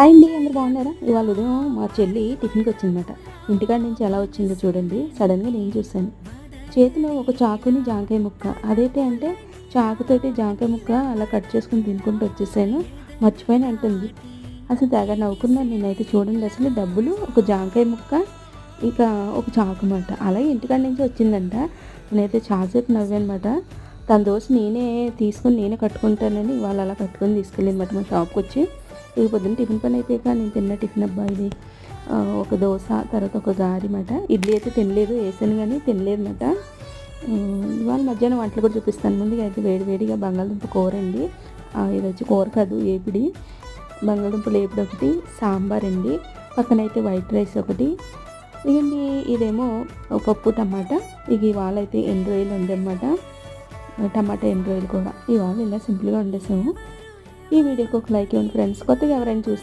Hi అండి అందరు బాగున్నారా? ఇవాళ ఉదయం మా చెల్లి టిఫిన్కి వచ్చిందన్నమాట. ఇంటికాడ నుంచి ఎలా వచ్చిందో చూడండి. సడన్గా నేను చూశాను. చేతిలో ఒక చాకుని జాంకాయ ముక్క. అదైతే అంటే చాకుతోటి జాంకాయ ముక్క అలా కట్ చేసుకుని తినుకుంటూ వచ్చేసాను. మర్చిపోయిన అంటుంది అసలు తెగ నవ్వుకున్నాను నేనైతే చూడండి. అసలు డబ్బులు ఒక జాంకాయ ముక్క ఇక ఒక చాకు అనమాట అలాగే ఇంటికాడ నుంచి వచ్చిందంట. నేనైతే చాసేపు నవ్వానమాట తన దోశ నేనే తీసుకొని నేనే కట్టుకుంటానని వాళ్ళు అలా కట్టుకొని తీసుకెళ్ళిందన్నమాట మా షాప్కి వచ్చి. ఈ పొద్దున్న టిఫిన్ పని అయిపోయాక నేను తిన్న టిఫిన్ అబ్బా ఇది. ఒక దోశ తర్వాత ఒక గారి మాట. ఇడ్లీ అయితే తినలేదు వేసాను కానీ తినలేదు అనమాట ఇవాళ మధ్యాహ్నం వంటలు కూడా చూపిస్తాను. ముందుగా అయితే వేడి వేడిగా బంగాళదుంప కూర అండి. ఇది వచ్చి కూర కాదు ఏపిడి. బంగాళదుంపలు ఏపిడి ఒకటి సాంబార్ అండి. పక్కన అయితే వైట్ రైస్ ఒకటి. ఇదండి ఇదేమో పప్పు టమాటా. ఇక ఇవాళ అయితే ఎండు రొయ్యలు ఉండేమాట టమాటా ఎండు రొయ్యలు కూడా ఇవాళ ఇలా సింపుల్గా ఉండేసాము ఈ వీడియోకి ఒక లైక్ ఇవ్వండి ఫ్రెండ్స్ కొత్తగా ఎవరైనా చూస్తే